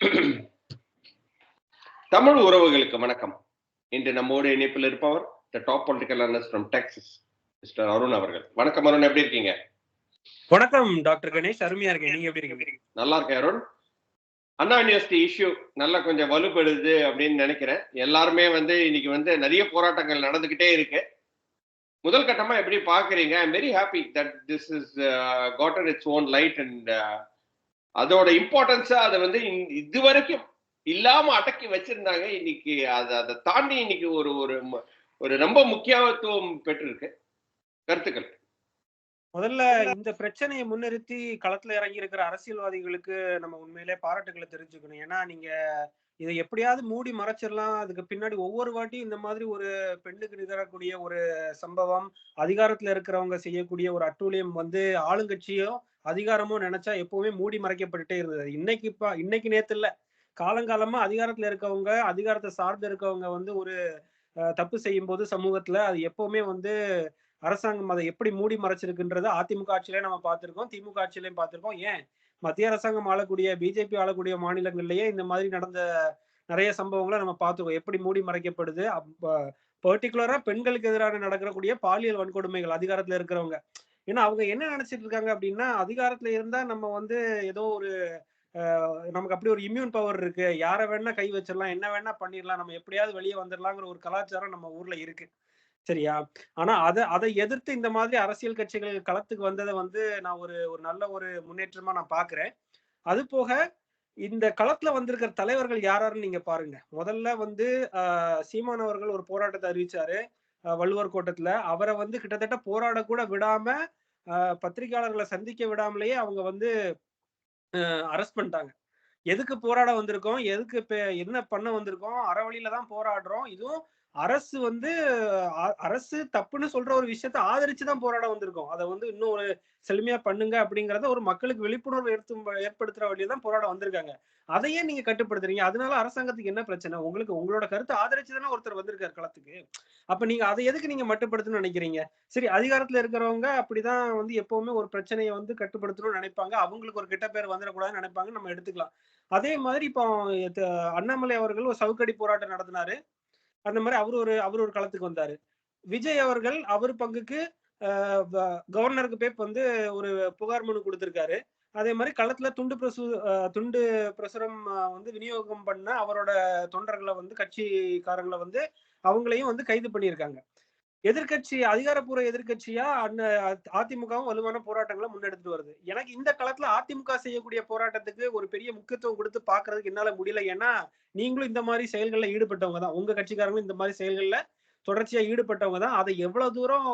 தமிழ் உறவுகளுக்கு வணக்கம். இன்று நம்மோடு இணைப்பில் இருப்பவர் the top political analyst from Texas mister Arun அவர்கள். வணக்கம் அருண் எப்படி இருக்கீங்க? வணக்கம் டாக்டர் கணேஷ். அருமையா இருக்கேன். நீங்க எப்படி இருக்கீங்க? நல்லா இருக்கேன் அருண். அண்ணா யூனிவர்சிட்டி இஷ்யூ நல்லா கொஞ்சம் வலுப்படுது அப்படின்னு நினைக்கிறேன். எல்லாருமே வந்து இன்னைக்கு வந்து நிறைய போராட்டங்கள் நடந்துகிட்டே இருக்கு. முதல் கட்டமா எப்படி பாக்குறீங்க I'm very happy that this is cotton it's own light and அதோட இம்பார்ட்டன்ஸா அதை வந்து இந்த- இதுவரைக்கும் இல்லாம அடக்கி வச்சிருந்தாங்க. இன்னைக்கு அதை அதை தாண்டி இன்னைக்கு ஒரு ஒரு ஒரு ரொம்ப முக்கியத்துவம் பெற்றிருக்கு. கருத்துக்கள். முதல்ல இந்த பிரச்சனையை முன்னிறுத்தி களத்துல இறங்கி இருக்கிற அரசியல்வாதிகளுக்கு நம்ம உண்மையிலே பாராட்டுகளை தெரிஞ்சுக்கணும். ஏன்னா நீங்க இதை எப்படியாவது மூடி மறைச்சிடலாம். அதுக்கு பின்னாடி ஒவ்வொரு வாட்டியும் இந்த மாதிரி ஒரு பெண்ணுக்கு நிகரக்கூடிய ஒரு சம்பவம் அதிகாரத்துல இருக்கிறவங்க செய்யக்கூடிய ஒரு அட்டூழியம் வந்து ஆளுங்கட்சியும் அதிகாரமும் நினைச்சா எப்பவுமே மூடி மறைக்கப்பட்டுட்டே இருந்தது. இன்னைக்கு இப்ப இன்னைக்கு நேத்து இல்ல. காலங்காலமா அதிகாரத்துல இருக்கவங்க அதிகாரத்தை சார்ந்து இருக்கவங்க வந்து ஒரு தப்பு செய்யும் போது சமூகத்துல அது எப்பவுமே வந்து அரசாங்கம் அதை எப்படி மூடி மறைச்சிருக்குன்றத அதிமுக ஆட்சியிலே நம்ம பார்த்திருக்கோம். திமுக ஆட்சியிலையும் பார்த்திருக்கோம். ஏன்? மத்திய அரசாங்கம் ஆளக்கூடிய பிஜேபி ஆளக்கூடிய மாநிலங்கள்லயே இந்த மாதிரி நடந்த நிறைய சம்பவங்களை நம்ம பார்த்துக்கோம் எப்படி மூடி மறைக்கப்படுது? பர்டிகுலரா பெண்களுக்கு எதிராக நடக்கக்கூடிய பாலியல் வன்கொடுமைகள் அதிகாரத்துல இருக்கிறவங்க. ஏன்னா அவங்க என்ன நினைச்சிட்டு இருக்காங்க அப்படின்னா அதிகாரத்துல இருந்தா நம்ம வந்து ஏதோ ஒரு அஹ், நமக்கு அப்படி ஒரு இம்யூன் பவர் இருக்கு. யாரை வேணா கை வச்சிடலாம் என்ன வேணா பண்ணிடலாம் நம்ம எப்படியாவது வெளியே வந்துடலாங்கிற ஒரு கலாச்சாரம் நம்ம ஊர்ல இருக்கு. சரியா? ஆனா அதை அதை எதிர்த்து இந்த மாதிரி அரசியல் கட்சிகள் களத்துக்கு வந்ததை வந்து நான் ஒரு ஒரு நல்ல ஒரு முன்னேற்றமா நான் பாக்குறேன். அது போக இந்த களத்துல வந்திருக்கிற தலைவர்கள் யாராருன்னு நீங்க பாருங்க. முதல்ல வந்து ஆஹ், ஒரு போராட்டத்தை அறிவிச்சாரு. வள்ளுவர் கோட்டத்துல அவரை வந்து கிட்டத்தட்ட போராட கூட விடாம பத்திரிகையாளர்களை சந்திக்க விடாமலேயே அவங்க வந்து அரெஸ்ட் பண்ணிட்டாங்க. எதுக்கு போராட வந்திருக்கோம்? எதுக்கு என்ன பண்ண வந்திருக்கோம்? அறவழியில தான் போராடுறோம். இதுவும் அரசு வந்து அ- அரசு தப்புன்னு சொல்ற ஒரு விஷயத்த ஆதரிச்சு தான் போராட வந்திருக்கோம். அதை வந்து இன்னும் ஒரு செழுமையா பண்ணுங்க அப்படிங்கறத ஒரு மக்களுக்கு விழிப்புணர்வு ஏற்படுத்தும் ஏற்படுத்துற வழியில தான் போராட வந்திருக்காங்க. அதையே நீங்க கட்டுப்படுத்துறீங்க. அதனால அரசாங்கத்துக்கு என்ன பிரச்சனை? உங்களுக்கு உங்களோட கருத்தை ஆதரிச்சு தானே ஒருத்தர் வந்திருக்காரு களத்துக்கு. அப்ப நீங்க அதை எதுக்கு நீங்க மட்டுப்படுத்தணும்னு நினைக்கிறீங்க? சரி அதிகாரத்துல இருக்கிறவங்க அப்படிதான் வந்து எப்பவுமே ஒரு பிரச்சனையை வந்து கட்டுப்படுத்தணும்னு நினைப்பாங்க. அவங்களுக்கு ஒரு கெட்ட பேர் வந்துடக்கூடாதுன்னு நினைப்பாங்க நம்ம எடுத்துக்கலாம். அதே மாதிரி இப்போ அண்ணாமலை அவர்கள் ஒரு சவுக்கடி போராட்டம் நடத்தினாரு. அந்த மாதிரி அவர் ஒரு அவர் ஒரு களத்துக்கு வந்தாரு. விஜய் அவர்கள் அவர் பங்குக்கு ஆஹ், கவர்னருக்கு போய் வந்து ஒரு புகார் மனு கொடுத்திருக்காரு. அதே மாதிரி களத்துல துண்டு பிரசு துண்டு பிரசுரம் வந்து விநியோகம் பண்ண அவரோட தொண்டர்களை வந்து கட்சிக்காரங்களை வந்து அவங்களையும் வந்து கைது பண்ணியிருக்காங்க. எதிர்க்கட்சி அதிகாரப்பூர்வ எதிர்கட்சியா அண்ண அதிமுகவும் வலுவான போராட்டங்களை முன்னெடுத்துட்டு வருது. எனக்கு இந்த காலத்துல அதிமுக செய்யக்கூடிய போராட்டத்துக்கு ஒரு பெரிய முக்கியத்துவம் கொடுத்து பாக்குறதுக்கு என்னால முடியல. ஏன்னா நீங்களும் இந்த மாதிரி செயல்கள்ல ஈடுபட்டவங்க தான். உங்க கட்சிக்காரங்களும் இந்த மாதிரி செயல்கள்ல தொடர்ச்சியா ஈடுபட்டவங்க தான். அதை எவ்வளவு தூரம்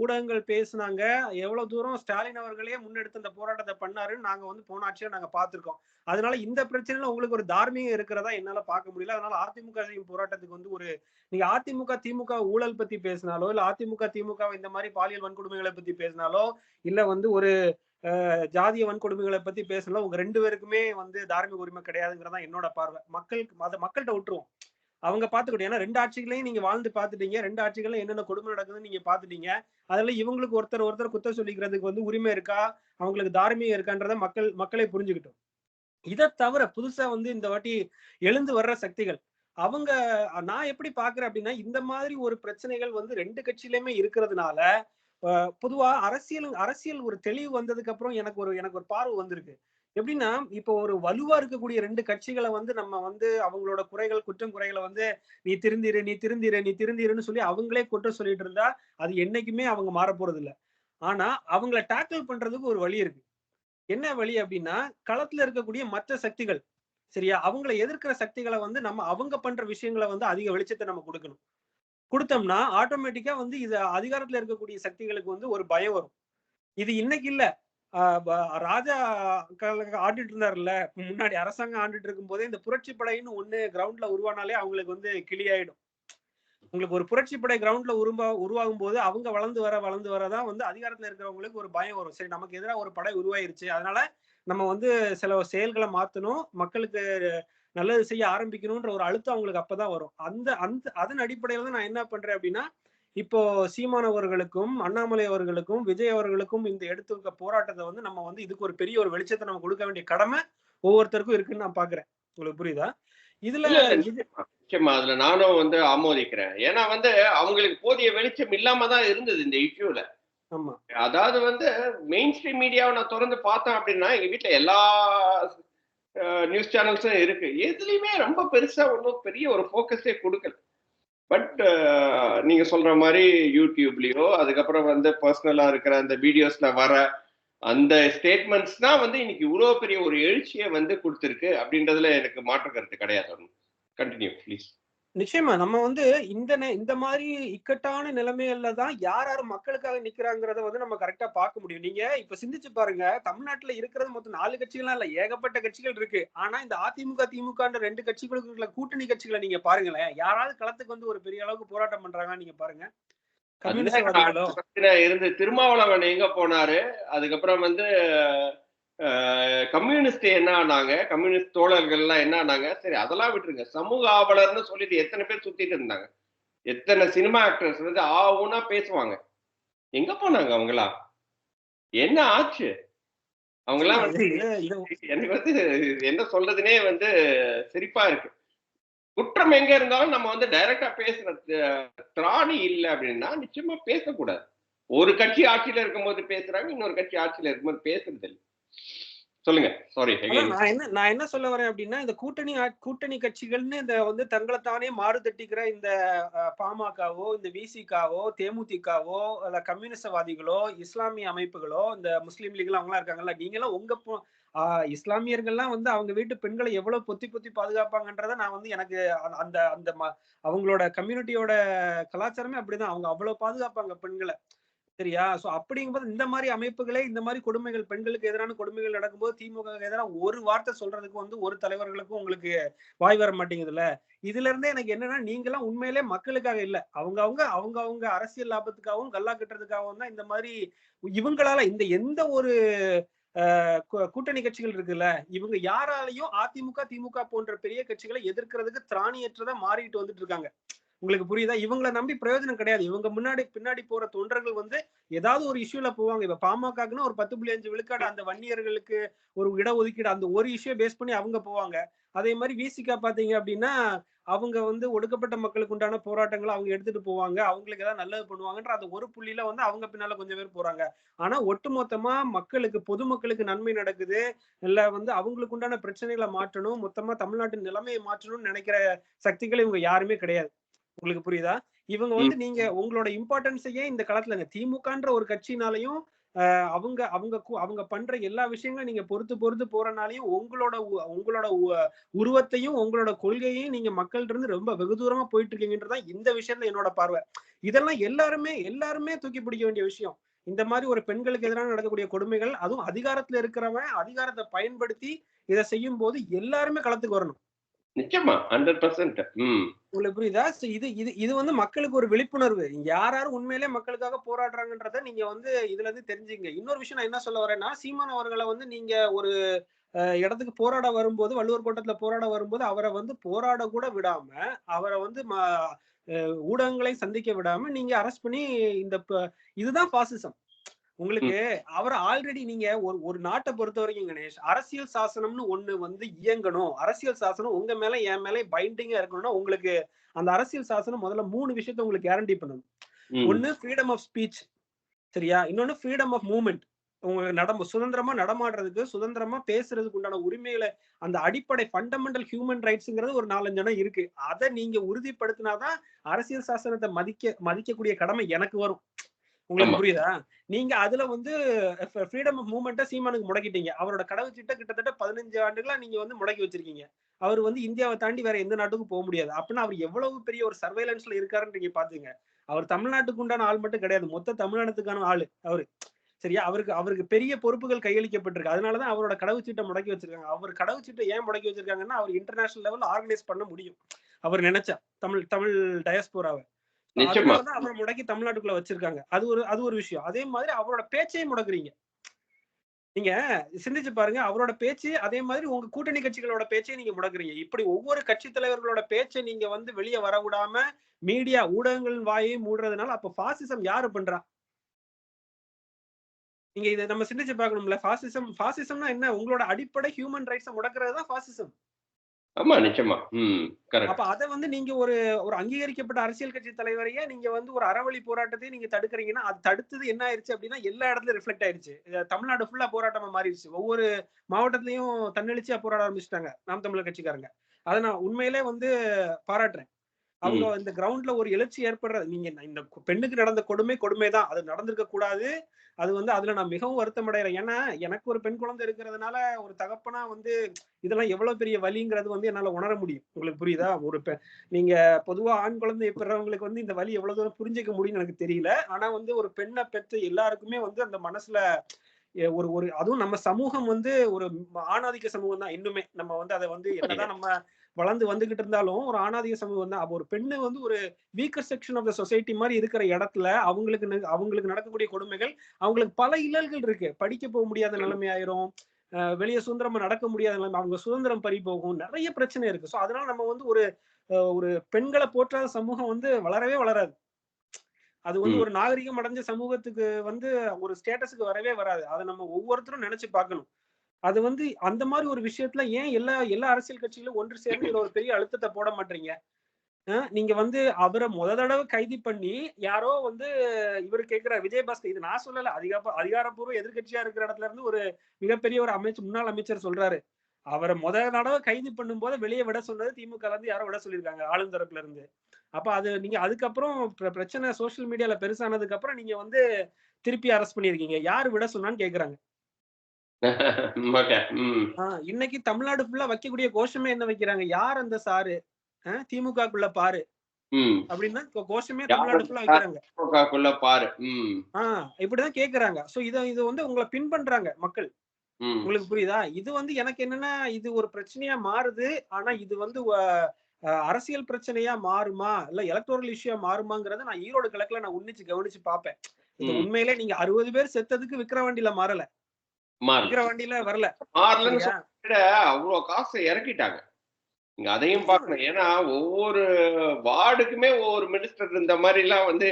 ஊடகங்கள் பேசுனாங்க. எவ்வளவு தூரம் ஸ்டாலின் அவர்களே முன்னெடுத்து அந்த போராட்டத்தை பண்ணாருன்னு நாங்க வந்து போன நாங்க பார்த்திருக்கோம். அதனால இந்த பிரச்சனையில உங்களுக்கு ஒரு தார்மீகம் இருக்கிறதா என்னால பார்க்க முடியல. அதனால அதிமுக செய்யும் போராட்டத்துக்கு வந்து ஒரு நீங்க அதிமுக திமுக ஊழல் பத்தி பேசினாலோ இல்ல அதிமுக திமுக இந்த மாதிரி பாலியல் வன்கொடுமைகளை பத்தி பேசினாலோ இல்ல வந்து ஒரு ஜாதிய வன்கொடுமைகளை பத்தி பேசினாலோ உங்க ரெண்டு பேருக்குமே வந்து தார்மீக உரிமை கிடையாதுங்கிறதா என்னோட பார்வை. மக்களுக்கு அதை மக்கள்கிட்ட விட்டுருவோம். அவங்க பார்த்துக்கிட்டோம் ஏன்னா ரெண்டு ஆட்சிகளையும் நீங்க வாழ்ந்து பாத்துட்டீங்க ரெண்டு ஆட்சிகளும் என்னென்ன கொடுமை நடக்குதுன்னு நீங்க பாத்துட்டீங்க அதுல இவங்களுக்கு ஒருத்தர் ஒருத்தர் குத்த சொல்லிக்கிறதுக்கு வந்து உரிமை இருக்கா? அவங்களுக்கு தார்மீகம் இருக்கான்றத மக்கள் மக்களே புரிஞ்சுக்கிட்டோம். இதை தவிர புதுசா வந்து இந்த வாட்டி எழுந்து வர்ற சக்திகள். அவங்க நான் எப்படி பாக்குறேன் அப்படின்னா இந்த மாதிரி ஒரு பிரச்சனைகள் வந்து ரெண்டு கட்சியிலுமே இருக்கிறதுனால பொதுவா அரசியல் அரசியல் ஒரு தெளிவு வந்ததுக்கு அப்புறம் எனக்கு ஒரு எனக்கு ஒரு பார்வை வந்திருக்கு. எப்படின்னா இப்போ ஒரு வலுவா இருக்கக்கூடிய ரெண்டு கட்சிகளை வந்து நம்ம வந்து அவங்களோட குறைகள் குற்றம் குறைகளை வந்து நீ திருந்திரு நீ திருந்திரு நீ திருந்திருன்னு சொல்லி அவங்களே குற்றம் சொல்லிட்டு இருந்தா அது என்னைக்குமே அவங்க மாற போறது இல்ல ஆனா அவங்கள டேக்கிள் பண்றதுக்கு ஒரு வழி இருக்கு. என்ன வழி அப்படின்னா களத்துல இருக்கக்கூடிய மற்ற சக்திகள் சரியா? அவங்களை எதிர்க்கிற சக்திகளை வந்து நம்ம அவங்க பண்ற விஷயங்களை வந்து அதிக வெளிச்சத்தை நம்ம கொடுக்கணும். கொடுத்தோம்னா ஆட்டோமேட்டிக்கா வந்து இது அதிகாரத்துல இருக்கக்கூடிய சக்திகளுக்கு வந்து ஒரு பயம் வரும். இது இன்னைக்கு இல்ல. ஆஹ் ராஜா ஆண்டுட்டு இருந்தாருல்ல. முன்னாடி அரசாங்கம் ஆண்டுட்டு இருக்கும் போதே இந்த புரட்சி படைன்னு ஒண்ணு கிரவுண்ட்ல உருவானாலே அவங்களுக்கு வந்து கிளி ஆயிடும் உங்களுக்கு ஒரு புரட்சி படை கிரவுண்ட்ல உருவா உருவாகும் போது அவங்க வளர்ந்து வர வளர்ந்து வரதான் வந்து அதிகாரத்துல இருக்கிறவங்களுக்கு ஒரு பயம் வரும். சரி நமக்கு எதிராக ஒரு படை உருவாயிருச்சு. அதனால நம்ம வந்து சில செயல்களை மாத்தணும். மக்களுக்கு நல்லது செய்ய ஆரம்பிக்கணும்ன்ற ஒரு அழுத்தம் அவங்களுக்கு அப்பதான் வரும். அந்த அந்த அதன் அடிப்படையில தான் நான் என்ன பண்றேன் அப்படின்னா இப்போ சீமான் அவர்களுக்கும் அண்ணாமலை அவர்களுக்கும் விஜய் அவர்களுக்கும் இந்த எடுத்துக்க போராட்டத்தை வந்து நம்ம வந்து இதுக்கு ஒரு பெரிய ஒரு வெளிச்சத்தை நம்ம கொடுக்க வேண்டிய கடமை ஒவ்வொருத்தருக்கும் இருக்குன்னு நான் பாக்குறேன். உங்களுக்கு புரியுதா? இதுல நிச்சயமா அதுல நானும் வந்து ஆமோதிக்கிறேன். ஏன்னா வந்து அவங்களுக்கு போதிய வெளிச்சம் இல்லாம தான் இருந்தது இந்த இஷ்யூல ஆமா. அதாவது வந்து மெயின் ஸ்ட்ரீம் மீடியாவை நான் திறந்து பார்த்தேன் அப்படின்னா எங்க வீட்ல எல்லா நியூஸ் சேனல்ஸும் இருக்கு. எதுலையுமே ரொம்ப பெருசா ஒன்றும் பெரிய ஒரு ஃபோக்கஸே கொடுக்கல. பட் நீங்க சொல்ற மாதிரி யூடியூப்லயோ அதுக்கப்புறம் வந்து பர்சனலா இருக்கிற அந்த வீடியோஸ்ல வர அந்த ஸ்டேட்மெண்ட்ஸ் தான் வந்து இன்னைக்கு இவ்வளோ பெரிய ஒரு எழுச்சியை வந்து கொடுத்துருக்கு. அப்படின்றதுல எனக்கு மாற்று கருத்து கிடையாது. கண்டினியூ ப்ளீஸ் நிச்சயமா நம்ம வந்து இந்த இந்த மாதிரி இக்கட்டான நிலைமைகள்ல தான் யார் யார் மக்களுக்காக நிக்கிறாங்கிறத வந்து நம்ம கரெக்டா பார்க்க முடியும். நீங்க இப்ப சிந்திச்சு பாருங்க தமிழ்நாட்டுல இருக்கிறது மொத்தம் நாலு கட்சிகள்லாம் இல்ல ஏகப்பட்ட கட்சிகள் இருக்கு. ஆனா இந்த அதிமுக திமுக ரெண்டு கட்சிகளுக்கு இருக்கிற கூட்டணி கட்சிகளை நீங்க பாருங்களேன் யாராவது களத்துக்கு வந்து ஒரு பெரிய அளவுக்கு போராட்டம் பண்றாங்கன்னு நீங்க பாருங்க. இருந்து திருமாவளவன் எங்க போனாரு? அதுக்கப்புறம் வந்து கம்யூனிஸ்ட் என்ன ஆனாங்க? கம்யூனிஸ்ட் தோழர்கள் எல்லாம் என்ன ஆனாங்க? சரி அதெல்லாம் விட்டுருங்க. சமூக ஆவலர்னு சொல்லிட்டு எத்தனை பேர் சுத்திட்டு இருந்தாங்க? எத்தனை சினிமா ஆக்டர்ஸ் வந்து ஆவுனா பேசுவாங்க? எங்க போனாங்க அவங்களா? என்ன ஆச்சு? அவங்கெல்லாம் வந்து எனக்கு வந்து என்ன சொல்றதுனே வந்து சிரிப்பா இருக்கு. குற்றம் எங்க இருந்தாலும் நம்ம வந்து டைரக்டா பேசுற திராணி இல்லை அப்படின்னா நிச்சயமா பேசக்கூடாது. ஒரு கட்சி ஆட்சியில இருக்கும்போது பேசுறாங்க இன்னொரு கட்சி ஆட்சியில இருக்கும்போது பேசுறது இல்லை சொல்லுங்க. சாரி நான் என்ன நான் என்ன சொல்ல வரேன் அப்படின்னா இந்த கூட்டணி கூட்டணி கட்சிகள்னு இந்த வந்து தங்களை தானே மாறு தட்டிக்கிற இந்த பாமகவோ இந்த விசிகாவோ தேமுதிகவோ அல்ல கம்யூனிஸ்டவாதிகளோ இஸ்லாமிய அமைப்புகளோ இந்த முஸ்லீம் லீக்ல அவங்களாம் இருக்காங்கல்ல நீங்களாம் உங்க பொ- ஆஹ், இஸ்லாமியர்கள்லாம் வந்து அவங்க வீட்டு பெண்களை எவ்வளவு பொத்தி பொத்தி பாதுகாப்பாங்கன்றத நான் வந்து எனக்கு அந்த- அந்த அவங்களோட கம்யூனிட்டியோட கலாச்சாரமே அப்படிதான். அவங்க அவ்வளவு பாதுகாப்பாங்க பெண்களை. சரியா? சோ அப்படிங்கும்போது இந்த மாதிரி அமைப்புகளே இந்த மாதிரி கொடுமைகள் பெண்களுக்கு எதிரான கொடுமைகள் நடக்கும்போது திமுக எதிராக ஒரு வார்த்தை சொல்றதுக்கு வந்து ஒரு தலைவர்களுக்கும் உங்களுக்கு வாய் வர மாட்டேங்குதுல்ல? இதுல இருந்தே எனக்கு என்னன்னா நீங்களாம் உண்மையிலே மக்களுக்காக இல்ல. அவங்க அவங்க அவங்க அவங்க அரசியல் லாபத்துக்காகவும் கல்லா கட்டுறதுக்காகவும் தான் இந்த மாதிரி இவங்களால இந்த எந்த ஒரு அஹ், கூட்டணி கட்சிகள் இருக்குல்ல இவங்க யாராலையும் அதிமுக திமுக போன்ற பெரிய கட்சிகளை எதிர்க்கிறதுக்கு திராணியற்றதா மாறிட்டு வந்துட்டு இருக்காங்க. உங்களுக்கு புரியுதா? இவங்களை நம்பி பிரயோஜனம் கிடையாது. இவங்க முன்னாடி பின்னாடி போற தொண்டர்கள் வந்து ஏதாவது ஒரு இஷ்யூல போவாங்க. இப்ப பாமகக்குன்னா ஒரு பத்து புள்ளி அஞ்சு விழுக்காடு அந்த வன்னியர்களுக்கு ஒரு இடஒதுக்கீடு அந்த ஒரு இஷ்யூ பேஸ் பண்ணி அவங்க போவாங்க. அதே மாதிரி விசிகா பாத்தீங்க அப்படின்னா அவங்க வந்து ஒடுக்கப்பட்ட மக்களுக்கு உண்டான போராட்டங்களை அவங்க எடுத்துட்டு போவாங்க. அவங்களுக்கு ஏதாவது நல்லது பண்ணுவாங்கன்ற அந்த ஒரு புள்ளியில வந்து அவங்க பின்னால கொஞ்சம் பேர் போறாங்க. ஆனா ஒட்டுமொத்தமா மக்களுக்கு பொதுமக்களுக்கு நன்மை நடக்குது. இல்ல வந்து அவங்களுக்கு உண்டான பிரச்சனைகளை மாற்றணும். மொத்தமா தமிழ்நாட்டின் நிலைமையை மாற்றணும்னு நினைக்கிற சக்திகள் இவங்க யாருமே கிடையாது. உங்களுக்கு புரியுதா? இவங்க வந்து நீங்க உங்களோட இம்பார்ட்டன்ஸையே இந்த களத்துல திமுகன்ற ஒரு கட்சினாலையும் அவங்க அவங்க அவங்க பண்ற எல்லா விஷயங்களும் நீங்க பொறுத்து பொறுத்து போறனாலையும் உங்களோட உங்களோட உருவத்தையும் உங்களோட கொள்கையையும் நீங்க மக்கள்கிட்ட இருந்து ரொம்ப வெகு தூரமா போயிட்டு இருக்கீங்கன்றதான் இந்த விஷயத்துல என்னோட பார்வை. இதெல்லாம் எல்லாருமே எல்லாருமே தூக்கி பிடிக்க வேண்டிய விஷயம். இந்த மாதிரி ஒரு பெண்களுக்கு எதிராக நடக்கக்கூடிய கொடுமைகள் அதுவும் அதிகாரத்துல இருக்கிறவன் அதிகாரத்தை பயன்படுத்தி இதை செய்யும் போது எல்லாருமே களத்துக்கு வரணும். நிச்சயமா ஹண்ட்ரட் பர்சன்ட் உங்களுக்கு புரியுதா? இது இது இது வந்து மக்களுக்கு ஒரு விழிப்புணர்வு. யார் யார் உண்மையிலே மக்களுக்காக போராடுறாங்கன்றத நீங்க வந்து இதுல இருந்து தெரிஞ்சுங்க இன்னொரு விஷயம் நான் என்ன சொல்ல வரேன்னா சீமான் அவர்களை வந்து நீங்க ஒரு இடத்துக்கு போராட வரும்போது வள்ளுவர் கோட்டத்துல போராட வரும்போது அவரை வந்து போராட கூட விடாம அவரை வந்து ம- ஊடகங்களை சந்திக்க விடாம நீங்க அரெஸ்ட் பண்ணி இந்த ப- இதுதான் பாசிசம் உங்களுக்கு அவர் ஆல்ரெடி நீங்க ஒரு ஒரு நாட்டை பொறுத்த வரைக்கும் கணேஷ் அரசியல் சாசனம்னு ஒண்ணு வந்து இயங்கணும். அரசியல் சாசனம் உங்க மேல என் மேல பைண்டிங்கா இருக்கணும்னா உங்களுக்கு அந்த அரசியல் சாசனம் முதல்ல மூணு விஷயத்த உங்களுக்கு கேரண்டி பண்ணணும். ஒண்ணு ஃப்ரீடம் ஆஃப் ஸ்பீச் சரியா? இன்னொன்னு ஃப்ரீடம் ஆஃப் மூவ்மெண்ட் உங்க நடம் சுதந்திரமா நடமாடுறதுக்கு சுதந்திரமா பேசுறதுக்கு உண்டான உரிமைகளை அந்த அடிப்படை ஃபண்டமெண்டல் ஹியூமன் ரைட்ஸ்ங்கிறது ஒரு நாலஞ்சு இடம் இருக்கு. அதை நீங்க உறுதிப்படுத்தினாதான் அரசியல் சாசனத்தை மதிக்க மதிக்கக்கூடிய கடமை எனக்கு வரும். உங்களுக்கு. புரியுதா? நீங்க அதுல வந்து ஃப்ரீடம் ஆஃப் மூவ்மெண்ட்டை சீமானுக்கு முடக்கிட்டீங்க. அவரோட கடவுச்சீட்டை கிட்டத்தட்ட பதினஞ்சு ஆண்டுகளா நீங்க வந்து முடக்கி வச்சிருக்கீங்க. அவர் வந்து இந்தியாவை தாண்டி வேற எந்த நாட்டுக்கும் போக முடியாது. அப்படின்னா அவர் எவ்வளவு பெரிய ஒரு சர்வைலன்ஸ்ல இருக்காருன்னு நீங்க பாத்துங்க. அவர் தமிழ்நாட்டுக்கு உண்டான ஆள் மட்டும் கிடையாது. மொத்த தமிழ்நாட்டுக்கான ஆளு அவரு. சரியா? அவருக்கு அவருக்கு பெரிய பொறுப்புகள் கையளிக்கப்பட்டிருக்கு. அதனாலதான் அவரோட கடவுச்சீட்டை முடக்கி வச்சிருக்காங்க. அவர் கடவுச்சீட்டை ஏன் முடக்கி வச்சிருக்காங்கன்னா அவர் இன்டர்நேஷனல் லெவல் ஆர்கனைஸ் பண்ண முடியும். அவர் நினைச்சா. தமிழ் தமிழ் டயஸ்போராவை நிச்சயமா. அவரை முடக்கி தமிழ்நாட்டுக்குள்ள வச்சிருக்காங்க. அது ஒரு அது ஒரு விஷயம். அதே மாதிரி அவரோட பேச்சையும் முடக்குறீங்க. நீங்க சிந்திச்சு பாருங்க அவரோட பேச்சு அதே மாதிரி உங்க கூட்டணி கட்சிகளோட பேச்சையும் நீங்க முடக்குறீங்க. இப்படி ஒவ்வொரு கட்சி தலைவர்களோட பேச்சை நீங்க வந்து வெளியே வர விடாம மீடியா ஊடகங்களின் வாயை மூடுறதுனால அப்ப பாசிசம் யாரு பண்றா? நீங்க இதை நம்ம சிந்திச்சு பார்க்கணும்ல. பாசிசம் பாசிசம்னா என்ன? உங்களோட அடிப்படை ஹியூமன் ரைட்ஸை முடக்கிறது தான் பாசிசம் ஆமா நிச்சயமா. ம் கரெக்ட் அப்ப அதை வந்து நீங்க ஒரு ஒரு அங்கீகரிக்கப்பட்ட அரசியல் கட்சி தலைவரையே நீங்க வந்து ஒரு அறவழி போராட்டத்தை நீங்க தடுக்கிறீங்கன்னா அது தடுத்தது என்ன ஆயிருச்சு அப்படின்னா எல்லா இடத்துலயும் ரிஃப்ளெக்ட் ஆயிருச்சு. தமிழ்நாடு ஃபுல்லா போராட்டமா மாறிடுச்சு. ஒவ்வொரு மாவட்டத்திலயும் தன்னெழுச்சியா போராட ஆரம்பிச்சிட்டாங்க நாம் தமிழர் கட்சிக்காரங்க. அதை நான் உண்மையிலே வந்து பாராட்டுறேன். அவங்க இந்த கிரவுண்ட்ல ஒரு எழுச்சி ஏற்படுறது நீங்க இந்த பெண்ணுக்கு நடந்த கொடுமை கொடுமை தான் அது நடந்திருக்க கூடாது. அது வந்து அதுல நான் மிகவும் வருத்தம் அடைகிறேன். ஏன்னா எனக்கு ஒரு பெண் குழந்தை இருக்கிறதுனால ஒரு தகப்பனா வந்து இதெல்லாம் எவ்வளவு பெரிய வலிங்கிறது வந்து என்னால உணர முடியும். உங்களுக்கு புரியுதா? ஒரு நீங்க பொதுவா ஆண் குழந்தை பெறவங்களுக்கு வந்து இந்த வலி எவ்வளவு தூரம் புரிஞ்சுக்க முடியும்னு எனக்கு தெரியல. ஆனா வந்து ஒரு பெண்ணை பெற்று எல்லாருக்குமே வந்து அந்த மனசுல ஒரு ஒரு அதுவும் நம்ம சமூகம் வந்து ஒரு ஆணாதிக்க சமூகம் தான் இன்னுமே. நம்ம வந்து அதை வந்து என்னதான் நம்ம வளர்ந்து வந்துகிட்டு இருந்தாலும் ஒரு ஆணாதிக்க சமூகம் தான். அப்போ ஒரு பெண்ணு வந்து ஒரு weaker section of the society மாதிரி இருக்கிற இடத்துல அவங்களுக்கு அவங்களுக்கு நடக்கக்கூடிய கொடுமைகள் அவங்களுக்கு பல இல்லல்கள் இருக்கு. படிக்க போக முடியாத நிலைமை ஆயிரும். வெளியே சுதந்திரமா நடக்க முடியாத நிலைமை அவங்க சுதந்திரம் பறி போகும். நிறைய பிரச்சனை இருக்கு. ஸோ அதனால நம்ம வந்து ஒரு ஒரு பெண்களை போற்றாத சமூகம் வந்து வளரவே வளராது. அது வந்து ஒரு நாகரிகம் அடைஞ்ச சமூகத்துக்கு வந்து ஒரு ஸ்டேட்டஸுக்கு வரவே வராது. அதை நம்ம ஒவ்வொருத்தரும் நினைச்சு பார்க்கணும். அது வந்து அந்த மாதிரி ஒரு விஷயத்துல ஏன் எல்லா எல்லா அரசியல் கட்சிகளும் ஒன்று சேர்ந்து இதுல ஒரு பெரிய அழுத்தத்தை போட மாட்டீங்க? நீங்க வந்து அவரை முத தடவை கைது பண்ணி யாரோ வந்து இவர் கேட்கிற விஜயபாஸ்கர் இது நான் சொல்லல. அதிகார அதிகாரப்பூர்வ எதிர்கட்சியா இருக்கிற இடத்துல இருந்து ஒரு மிகப்பெரிய ஒரு அமைச்சர் முன்னாள் அமைச்சர் சொல்றாரு. அவரை முத தடவை கைது பண்ணும் போது வெளியே விட சொன்னது திமுக இருந்து யாரோ விட சொல்லியிருக்காங்க ஆளுந்தரப்புல இருந்து. அப்ப அது நீங்க அதுக்கப்புறம் பிரச்சனை சோசியல் மீடியால பெருசானதுக்கு அப்புறம் நீங்க வந்து திருப்பி அரெஸ்ட் பண்ணிருக்கீங்க. யாரு விட சொன்னான்னு கேக்குறாங்க. இன்னைக்கு தமிழ்நாடு ஃபுல்லா வைக்கக்கூடிய கோஷமே என்ன வைக்கிறாங்க? யார் அந்த சாரு? திமுகக்குள்ள பாரு. அப்படின்னா கோஷமே தமிழ்நாடு ஃபுல்லா வைக்கிறாங்க. பாரு. ஆஹ் இப்படிதான் கேக்குறாங்க. சோ இத இது வந்து உங்களை பின் பண்றாங்க மக்கள். உங்களுக்கு புரியுதா? இது வந்து எனக்கு என்னன்னா இது ஒரு பிரச்சனையா மாறுது. ஆனா இது வந்து அரசியல் பிரச்சனையா மாறுமா? இல்ல எலக்டோரல் இஷ்யூயா மாறுமாங்கிறத நான் ஈரோடு கிழக்குல நான் உன்னிச்சு கவனிச்சு பாப்பேன். உண்மையிலே நீங்க அறுபது பேர் செத்ததுக்கு விக்கிரவாண்டியில மாறல. விக்கிரவாண்டியில வரல. மாறலன்னு அவ்வளவு காசை இறக்கிட்டாங்க. நீங்க அதையும் பார்க்கணும் ஏன்னா ஒவ்வொரு வார்டுக்குமே ஒவ்வொரு மினிஸ்டர் இந்த மாதிரி எல்லாம் வந்து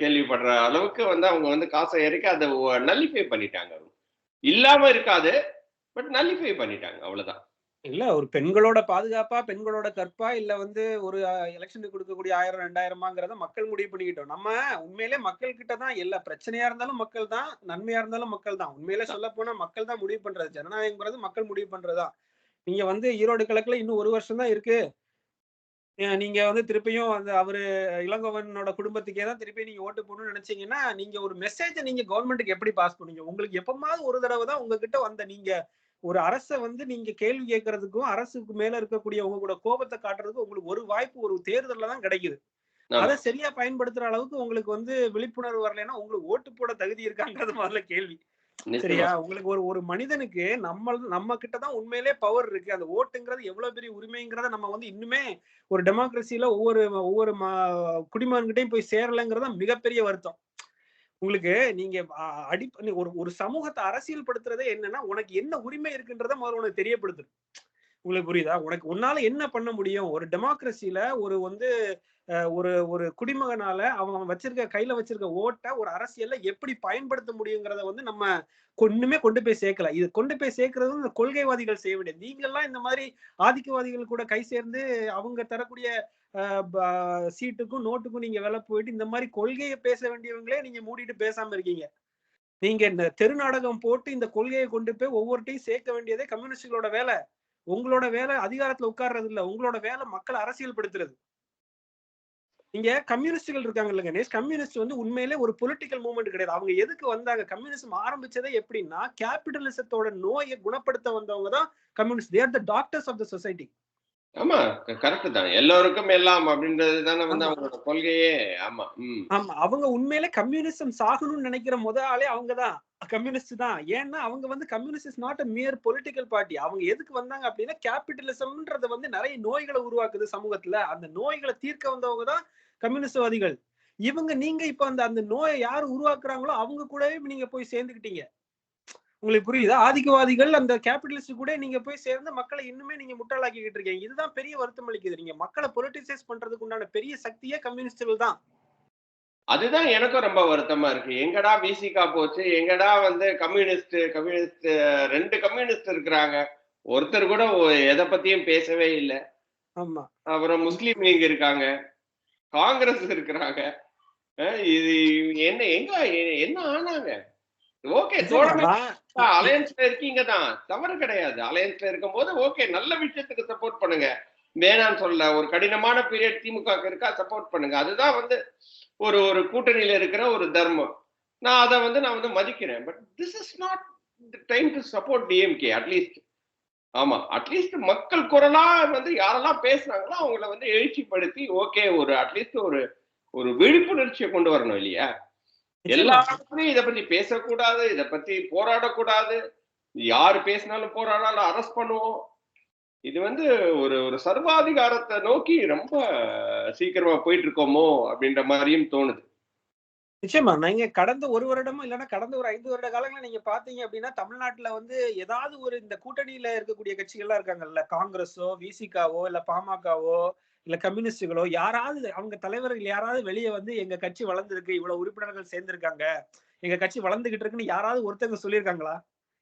கேள்விப்படுற அளவுக்கு வந்து அவங்க வந்து காசை இறக்கி அதை நல்லிஃபை பண்ணிட்டாங்க. இல்லாம இருக்காது பட் நல்லிஃபை பண்ணிட்டாங்க. அவ்வளவுதான். இல்ல ஒரு பெண்களோட பாதுகாப்பா பெண்களோட கற்பா இல்ல வந்து ஒரு எலெக்ஷனுக்கு கொடுக்கக்கூடிய ஆயிரம் ரெண்டாயிரமாங்கிறத மக்கள் முடிவு பண்ணிக்கிட்டோம். நம்ம உண்மையிலே மக்கள் கிட்ட தான் எல்லா பிரச்சனையா இருந்தாலும் மக்கள் தான் நன்மையா இருந்தாலும் மக்கள் தான். உண்மையிலே சொல்ல போனா மக்கள் தான் முடிவு பண்றது. ஜனநாயகங்கிறது மக்கள் முடிவு பண்றதுதான் நீங்க வந்து ஈரோடு கிழக்குல இன்னும் ஒரு வருஷம் தான் இருக்கு. நீங்க வந்து திருப்பியும் அந்த அவரு இளங்கோவனோட குடும்பத்துக்கே தான் திருப்பி நீங்க ஓட்டு போடணும்னு நினைச்சீங்கன்னா நீங்க ஒரு மெசேஜை நீங்க கவர்மெண்ட்டுக்கு எப்படி பாஸ் பண்ணுவீங்க உங்களுக்கு எப்பமாவது ஒரு தடவை தான் உங்ககிட்ட வந்த நீங்க ஒரு அரசை வந்து நீங்க கேள்வி கேட்கறதுக்கும் அரசுக்கு மேல இருக்கக்கூடிய உங்க கூட கோபத்தை காட்டுறதுக்கும் உங்களுக்கு ஒரு வாய்ப்பு ஒரு தேர்தல்ல தான் கிடைக்குது. அதை சரியா பயன்படுத்துற அளவுக்கு உங்களுக்கு வந்து விழிப்புணர்வு வரலைன்னா உங்களுக்கு ஓட்டு போட தகுதி இருக்காங்கிறது முதல்ல கேள்வி. சரியா? உங்களுக்கு ஒரு ஒரு மனிதனுக்கு நம்ம நம்ம கிட்ட தான் உண்மையிலே பவர் இருக்கு. அந்த ஓட்டுங்கிறது எவ்வளவு பெரிய உரிமைங்கிறத நம்ம வந்து இன்னுமே ஒரு டெமோக்ரஸில ஒவ்வொரு ஒவ்வொரு குடிமகன்கிட்டையும் போய் சேரலைங்கிறத மிகப்பெரிய வருத்தம். உங்களுக்கு நீங்க அடி ஒரு ஒரு சமூகத்தை அரசியல் படுத்துறதே என்னன்னா உனக்கு என்ன உரிமை இருக்குன்றத முதல்ல உனக்கு தெரியப்படுத்துது உங்களுக்கு புரியுதா? உனக்கு உன்னால என்ன பண்ண முடியும்? ஒரு டெமோக்ரஸில ஒரு வந்து ஒரு ஒரு குடிமகனால அவங்க வச்சிருக்க கையில வச்சிருக்க ஓட்டை ஒரு அரசியல்ல எப்படி பயன்படுத்த முடியுங்கிறத வந்து நம்ம ஒண்ணுமே கொண்டு போய் சேர்க்கல இது கொண்டு போய் சேர்க்கறது இந்த கொள்கைவாதிகள் செய்ய வேண்டியது. நீங்க எல்லாம் இந்த மாதிரி ஆதிக்கவாதிகள் கூட கை சேர்ந்து அவங்க தரக்கூடிய சீட்டுக்கும் நோட்டுக்கும் நீங்க வேலை போயிட்டு இந்த மாதிரி கொள்கையை பேச வேண்டியவங்களே நீங்க மூடிட்டு பேசாம இருக்கீங்க. நீங்க இந்த தெரு நாடகம் போட்டு இந்த கொள்கையை கொண்டு போய் ஒவ்வொருட்டையும் சேர்க்க வேண்டியதே கம்யூனிஸ்டுகளோட வேலை. உங்களோட வேலை அதிகாரத்துல உட்கார்றது இல்ல. உங்களோட வேலை மக்களை அரசியல் படுத்துறது இங்க கம்யூனிஸ்டுகள் இருக்காங்க இல்லைங்க. கணேஷ் கம்யூனிஸ்ட் வந்து உண்மையிலே ஒரு பொலிட்டிக்கல் மூவ்மெண்ட் கிடையாது. அவங்க எதுக்கு வந்தாங்க? கம்யூனிசம் ஆரம்பிச்சதே எப்படின்னா கேபிட்டலிசத்தோட நோயை குணப்படுத்த வந்தவங்க தான் communist. There the doctors of the society ஆமா கரெக்ட் தான். எல்லாருக்கும் எல்லாம் அப்படின்றது தானே வந்து அவங்களோட கொள்கையே. ஆமா ஆமா அவங்க உண்மையிலே கம்யூனிசம் சாகணும்னு நினைக்கிற முத ஆளே அவங்கதான் கம்யூனிஸ்ட் தான். ஏன்னா அவங்க வந்து communist is not a mere political party அவங்க எதுக்கு வந்தாங்க அப்படின்னா கேபிட்டலிசம்ன்றது வந்து நிறைய நோய்களை உருவாக்குது சமூகத்துல. அந்த நோய்களை தீர்க்க வந்தவங்க தான் கம்யூனிஸ்ட்வாதிகள் இவங்க நீங்க இப்ப அந்த அந்த நோயை யார் உருவாக்குறாங்களோ அவங்க கூடவே நீங்க போய் சேர்ந்துக்கிட்டீங்க. உங்களுக்கு புரியுதா? ஆதிக்கவாதிகள் அந்த கேபிட்டலிஸ்ட் கூட நீங்க போய் சேர்ந்து மக்களை இன்னுமே நீங்க முட்டாளாக்கிட்டு இருக்கீங்க. இதுதான் பெரிய வருத்தம் அளிக்குது. நீங்க மக்களை பொலிட்டிசைஸ் பண்றதுக்கு உண்டான பெரிய சக்தியே கம்யூனிஸ்டுகள் தான். அதுதான் எனக்கும் ரொம்ப வருத்தமா இருக்கு. எங்கடா விசிகா போச்சு? எங்கடா வந்து கம்யூனிஸ்ட் கம்யூனிஸ்ட் ரெண்டு கம்யூனிஸ்ட் இருக்கிறாங்க. ஒருத்தர் கூட எதை பத்தியும் பேசவே இல்லை. ஆமா. அப்புறம் முஸ்லீம் லீக் இருக்காங்க. காங்கிரஸ் இருக்கிறாங்க. இது என்ன எங்க என்ன ஆனாங்க? ஓகே அலையன்ஸ்ல இருக்கீங்க தான் தவறு கிடையாது. அலையன்ஸ்ல இருக்கும்போது ஓகே நல்ல விஷயத்துக்கு சப்போர்ட் பண்ணுங்க. வேணான்னு சொல்ல ஒரு கடினமான பீரியட் திமுக இருக்கா சப்போர்ட் பண்ணுங்க. அதுதான் வந்து ஒரு ஒரு கூட்டணியில இருக்கிற ஒரு தர்மம். நான் அதை வந்து நான் வந்து மதிக்கிறேன். But this is not time to support DMK at least ஆமா அட்லீஸ்ட் மக்கள் குரலா வந்து யாரெல்லாம் பேசுறாங்களோ அவங்கள வந்து எழுச்சிப்படுத்தி ஓகே ஒரு அட்லீஸ்ட் ஒரு ஒரு விழிப்புணர்ச்சியை கொண்டு வரணும் இல்லையா? எல்லா இடத்துலயும் இதை பத்தி பேசக்கூடாது இதை பத்தி போராடக்கூடாது. யாரு பேசினாலும் போராடாலும் அரெஸ்ட் பண்ணுவோம். இது வந்து ஒரு ஒரு சர்வாதிகாரத்தை நோக்கி ரொம்ப சீக்கிரமா போயிட்டு இருக்கோமோ அப்படின்ற மாதிரியும் தோணுது. நிச்சயமா. நீங்க கடந்த ஒரு வருடமோ இல்லைன்னா கடந்த ஒரு ஐந்து வருட காலங்கள நீங்க பாத்தீங்க அப்படின்னா தமிழ்நாட்டுல வந்து ஏதாவது ஒரு இந்த கூட்டணியில இருக்கக்கூடிய கட்சிகள்லாம் இருக்காங்கல்ல. காங்கிரஸோ விசிகாவோ இல்ல பாமகவோ இல்ல கம்யூனிஸ்டுகளோ யாராவது அவங்க தலைவர்கள் யாராவது வெளியே வந்து எங்க கட்சி வளர்ந்துருக்கு இவ்வளவு உறுப்பினர்கள் சேர்ந்திருக்காங்க எங்க கட்சி வளர்ந்துகிட்டு இருக்குன்னு யாராவது ஒருத்தங்க சொல்லியிருக்காங்களா?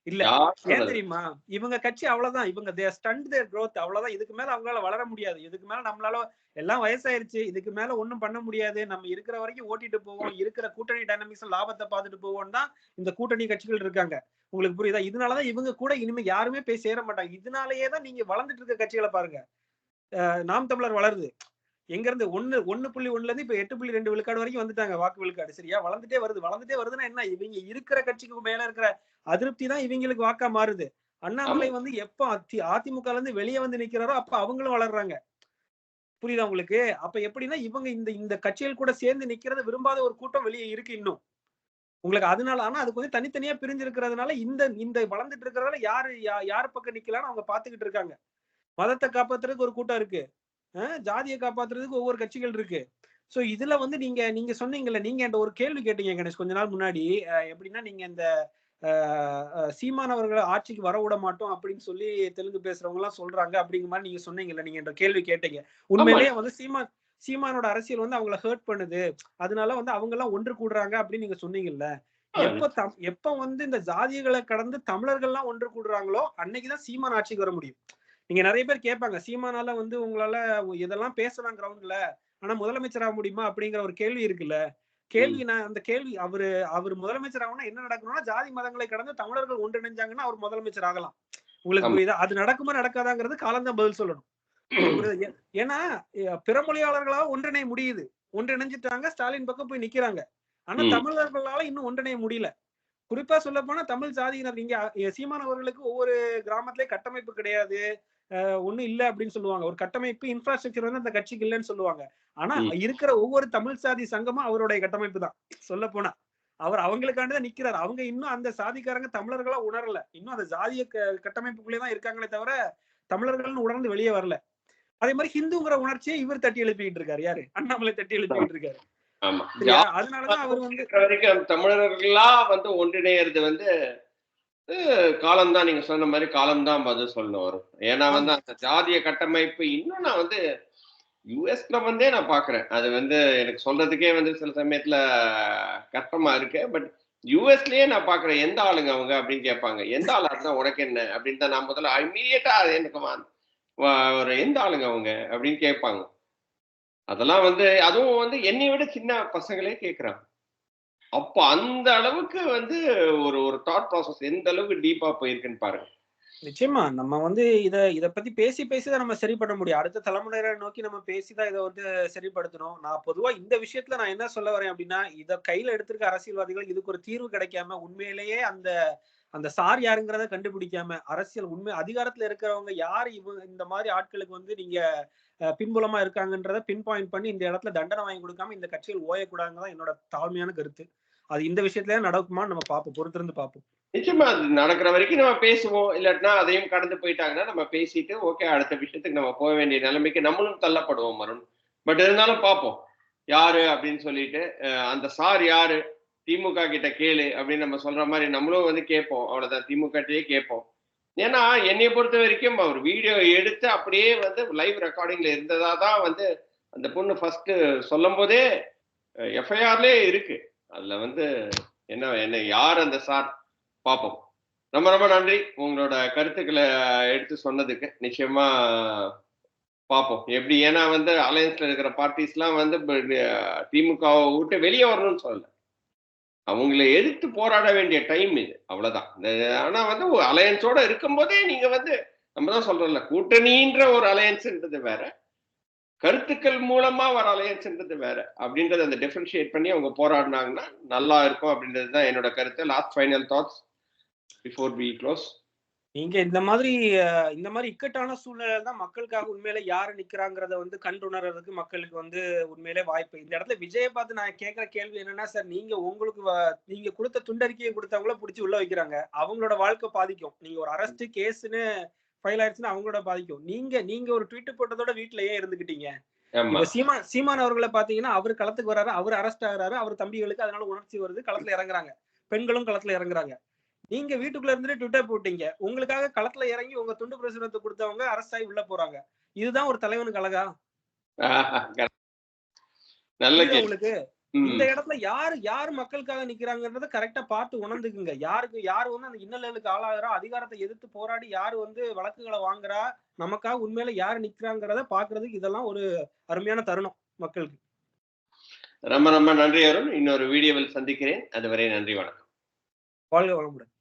இல்ல. ஏன்? தெரியுமா? இவங்க கட்சி அவ்வளவுதான். இவங்க தே ஸ்டண்ட் தேர் growth. அவ்வளவுதான். இதுக்கு மேல அவங்களால வளர முடியாது. இதுக்கு மேல நம்மளால எல்லாம் வயசாயிருச்சு. இதுக்கு மேல ஒண்ணும் பண்ண முடியாது. நம்ம இருக்கிற வரைக்கும் ஓட்டிட்டு போவோம். இருக்கிற கூட்டணி டைனமிக்ஸ் லாபத்தை பார்த்துட்டு போவோம் தான் இந்த கூட்டணி கட்சிகள் இருக்காங்க. உங்களுக்கு புரியுதா? இதனாலதான் இவங்க கூட இனிமே யாருமே போய் சேர மாட்டாங்க. இதனாலயே தான் நீங்க வளர்ந்துட்டு இருக்க கட்சிகளை பாருங்க. நாம் தமிழர் வளருது. எங்க இருந்து ஒண்ணு ஒண்ணு புள்ளி ஒண்ணுல இருந்து இப்ப எட்டு புள்ளி ரெண்டு விழுக்காடு வரைக்கும் வந்துட்டாங்க வாக்கு விழுக்காடு சரியா? வளர்ந்துட்டே வருது. வளர்ந்துட்டே வருதுன்னா என்ன? இவங்க இருக்கிற கட்சிக்கு மேல இருக்கிற அதிருப்தி தான் இவங்களுக்கு வாக்கா மாறுது. அண்ணாமலை வந்து எப்ப அதி அதிமுக இருந்து வெளியே வந்து நிக்கிறாரோ அப்ப அவங்களும் வளர்றாங்க. புரியுதா உங்களுக்கு? அப்ப எப்படின்னா இவங்க இந்த இந்த கட்சிகள் கூட சேர்ந்து நிக்கிறத விரும்பாத ஒரு கூட்டம் வெளியே இருக்கு இன்னும். உங்களுக்கு அதனால ஆனா அதுக்கு வந்து தனித்தனியா பிரிஞ்சு இருக்கிறதுனால இந்த இந்த வளர்ந்துட்டு இருக்கிறதால யாரு யார் பக்கம் நிக்கலாம்னு அவங்க பாத்துக்கிட்டு இருக்காங்க. மதத்தை காப்பாத்துறதுக்கு ஒரு கூட்டம் இருக்கு. ஜாதியை காப்பாத்துறதுக்கு ஒவ்வொரு கட்சிகள் இருக்கு. சோ இதுல வந்து நீங்க நீங்க சொன்னீங்கல்ல நீங்க என்கிட்ட ஒரு கேள்வி கேட்டீங்க கணேஷ் கொஞ்ச நாள் முன்னாடி. எப்படின்னா நீங்க இந்த அஹ் அஹ் சீமான் அவர்களை ஆட்சிக்கு வர விட மாட்டோம் அப்படின்னு சொல்லி தெலுங்கு பேசுறவங்க எல்லாம் சொல்றாங்க அப்படிங்கிற மாதிரி நீங்க சொன்னீங்கல்ல நீங்க என்ற கேள்வி கேட்டீங்க. உண்மையிலேயே வந்து சீமான் சீமானோட அரசியல் வந்து அவங்கள ஹர்ட் பண்ணுது. அதனால வந்து அவங்க எல்லாம் ஒன்று கூடுறாங்க அப்படின்னு நீங்க சொன்னீங்கல்ல. எப்ப தம் எப்ப வந்து இந்த ஜாதிகளை கடந்து தமிழர்கள்லாம் ஒன்று கூடுறாங்களோ அன்னைக்குதான் சீமான் ஆட்சிக்கு வர முடியும். நீங்க நிறைய பேர் கேட்பாங்க சீமானால வந்து உங்களால இதெல்லாம் பேசலாம் கிரவுண்ட்ல ஆனா முதலமைச்சர் ஆக முடியுமா? அப்படிங்கிற ஒரு கேள்வி இருக்குல்ல. கேள்வி நான் அந்த கேள்வி அவரு அவர் முதலமைச்சர் ஆகணும்னா என்ன நடக்கணும்னா ஜாதி மதங்களை கடந்து தமிழர்கள் ஒன்றிணைஞ்சாங்கன்னா அவர் முதலமைச்சர் ஆகலாம். உங்களுக்கு. புரியுதா? அது நடக்குமா நடக்காதாங்கிறது காலம்தான் பதில் சொல்லணும். ஏன்னா பிற மொழியாளர்களால ஒன்றிணைய முடியுது. ஒன்றிணைஞ்சிட்டாங்க ஸ்டாலின் பக்கம் போய் நிக்கிறாங்க. ஆனா. தமிழர்களால இன்னும் ஒன்றிணைய முடியல. குறிப்பா சொல்ல போனா தமிழ் ஜாதியினர் நீங்க அ, சீமான் அவர்களுக்கு ஒவ்வொரு கிராமத்திலே கட்டமைப்பு கிடையாது. ஒண்ணும் இல்ல அப்படின்னு சொல்லுவாங்க. ஒரு கட்டமைப்பு இன்ஃப்ராஸ்ட்ரக்சர் வந்து அந்த கட்சிக்கு இல்லைன்னு சொல்லுவாங்க. ஆனா. இருக்கிற ஒவ்வொரு தமிழ் சாதி சங்கமும் அவருடைய கட்டமைப்பு தான். சொல்ல போனா. அவர் அவங்களுக்காண்டி தான் நிக்கிறார். அவங்க இன்னும் அந்த சாதிக்காரங்க தமிழர்களா உணரல. இன்னும் அந்த ஜாதிய க- கட்டமைப்புக்குள்ளே தான் இருக்காங்களே தவிர தமிழர்கள்னு உணர்ந்து வெளியே வரல. அதே மாதிரி ஹிந்துங்கிற உணர்ச்சியை இவர் தட்டி எழுப்பிக்கிட்டு இருக்காரு. யாரு? அண்ணாமலை தட்டி எழுப்பிக்கிட்டு இருக்காரு. அதனாலதான் அவர் வந்து வரைக்கும் தமிழர்களா வந்து ஒன்றிணையறது வந்து அஹ், காலம்தான் நீங்க சொன்ன மாதிரி காலம்தான் பதில் சொல்லணும் வரும். ஏன்னா வந்து அந்த ஜாதிய கட்டமைப்பு இன்னும் நான் வந்து யுஎஸ்ல வந்தே நான் பாக்குறேன் அது வந்து எனக்கு சொல்றதுக்கே வந்து சில சமயத்துல கஷ்டமா இருக்கு. பட் யூஎஸ்லயே நான் பாக்குறேன் எந்த ஆளுங்க அவங்க அப்படின்னு கேட்பாங்க. எந்த ஆளா இருந்தா உனக்கு என்ன? அப்படின்னு தான் நான் முதல்ல இமீடியட்டா எனக்கு வா- வா- ஒரு எந்த ஆளுங்க அவங்க அப்படின்னு கேட்பாங்க. அதெல்லாம் வந்து அதுவும் வந்து என்னை விட சின்ன பசங்களே கேட்குறாங்க. அப்ப அந்த அளவுக்கு வந்து ஒரு ஒரு தாட் ப்ராசஸ் எந்த அளவுக்கு டீப்பா போயிருக்குன்னு பாருங்க. நிச்சயமா. நம்ம வந்து இத இத பத்தி பேசி பேசி தான் நம்ம சரி பண்ண முடியும். அடுத்த தலைமுறையை நோக்கி நம்ம பேசிதான் இதை வந்து சரிப்படுத்தணும். நான் பொதுவா இந்த விஷயத்துல நான் என்ன சொல்ல வரேன் அப்படின்னா இத கையில எடுத்திருக்க அரசியல்வாதிகள் இதுக்கு ஒரு தீர்வு கிடைக்காம உண்மையிலேயே அந்த அந்த சார் யாருங்கிறத கண்டுபிடிக்காம அரசியல் உண்மை அதிகாரத்துல இருக்கிறவங்க யார் இவங்க இந்த மாதிரி ஆட்களுக்கு வந்து நீங்க பின்புலமா இருக்காங்கன்றத பின் பாயிண்ட் பண்ணி இந்த இடத்துல தண்டனை வாங்கி கொடுக்காம இந்த கட்சிகள் ஓயக்கூடாதுங்க தான் என்னோட தாழ்மையான கருத்து. அது இந்த விஷயத்துல நடக்குமான்னு நம்ம பார்ப்போம். பொறுத்திருந்து பார்ப்போம். நிச்சயமா அது நடக்கிற வரைக்கும் நம்ம பேசுவோம். இல்லாட்டினா அதையும் கடந்து போயிட்டாங்கன்னா நம்ம பேசிட்டு ஓகே அடுத்த விஷயத்துக்கு நம்ம போக வேண்டிய நிலைமைக்கு நம்மளும் தள்ளப்படுவோம் மருண் பட் இருந்தாலும் பார்ப்போம். யாரு அப்படின்னு சொல்லிட்டு அந்த சார் யாரு? திமுக கிட்ட கேளு அப்படின்னு நம்ம சொல்ற மாதிரி நம்மளும் வந்து கேட்போம். அவ்வளவுதான். திமுகட்டையே கேட்போம். ஏன்னா என்னைய பொறுத்த வரைக்கும் அவர் வீடியோ எடுத்து அப்படியே வந்து லைவ் ரெக்கார்டிங்ல இருந்ததா தான் வந்து அந்த பொண்ணு ஃபர்ஸ்ட் சொல்லும் போதே எஃப்ஐஆர்லே இருக்கு. அதுல வந்து என்ன என்ன யார் அந்த சார் பார்ப்போம். ரொம்ப ரொம்ப நன்றி. உங்களோட கருத்துக்களை எடுத்து சொன்னதுக்கு. நிச்சயமா பார்ப்போம். எப்படி? ஏன்னா வந்து அலையன்ஸ்ல இருக்கிற பார்ட்டிஸ்லாம் வந்து திமுகவை விட்டு வெளியே வரணும்னு சொல்லலை. அவங்கள எதிர்த்து போராட வேண்டிய டைம் இது. அவ்வளவுதான். ஆனா வந்து ஒரு அலையன்ஸோட இருக்கும்போதே நீங்க வந்து நம்ம தான் சொல்றோம்ல கூட்டணின்ற ஒரு அலையன்ஸ்ன்றது வேற கருத்துக்கள் மூலமா வர அலையன்ஸ்ன்றது வேற அப்படின்றத அந்த டிஃபரன்ஷியேட் பண்ணி அவங்க போராடினாங்கன்னா நல்லா இருக்கும் அப்படின்றது தான் என்னோட கருத்து. Last final thoughts before we close நீங்க இந்த மாதிரி இந்த மாதிரி இக்கட்டான சூழ்நிலை தான் மக்களுக்காக உண்மையில யாரு நிக்கிறாங்கிறத வந்து கண்டுணர்றதுக்கு மக்களுக்கு வந்து உண்மையிலே வாய்ப்பு. இந்த இடத்துல விஜயை பார்த்து நான் கேட்கிற கேள்வி என்னன்னா சார் நீங்க உங்களுக்கு நீங்க கொடுத்த துண்டறிக்கையை கொடுத்தவங்கள பிடிச்சி உள்ள வைக்கிறாங்க. அவங்களோட வாழ்க்கை பாதிக்கும். நீங்க ஒரு அரெஸ்ட் கேஸ்னு ஃபைல் ஆயிடுச்சுன்னா அவங்களோட பாதிக்கும். நீங்க நீங்க ஒரு ட்வீட் போட்டதோட வீட்லயே இப்ப சீமான் சீமான் அவர்களை பாத்தீங்கன்னா அவர் களத்துக்கு வராரு அவர் அரெஸ்ட் ஆகுறாரு அவர் தம்பிகளுக்கு அதனால உணர்ச்சி வருது களத்துல இறங்குறாங்க. பெண்களும் களத்துல இறங்குறாங்க. நீங்க வீட்டுக்குள்ள இருந்துட்டு ட்விட்டர் போட்டீங்க. உங்களுக்காக களத்துல இறங்கி உங்க துண்டு பிரசுரத்தை கொடுத்தவங்க ஆகி உள்ள போறாங்க. இதுதான் ஒரு தலைவனுக்கு அழகா? நல்ல உங்களுக்கு. இந்த இடத்துல யாரு யார் மக்களுக்காக நிக்கிறாங்கன்றத கரெக்டா பார்த்து உணர்ந்துக்குங்க. யாருக்கு யாரு வந்து அந்த இன்னல்களுக்கு ஆளாகிறா? அதிகாரத்தை எதிர்த்து போராடி யாரு வந்து வழக்குகளை வாங்குறா? நமக்காக உண்மையில யாரு நிக்கிறாங்கிறத பாக்குறதுக்கு இதெல்லாம் ஒரு அருமையான தருணம் மக்களுக்கு. ரொம்ப ரொம்ப நன்றி அருண். இன்னொரு வீடியோவில் சந்திக்கிறேன். அதுவரை நன்றி வணக்கம். வாழ்க வளமுடன்.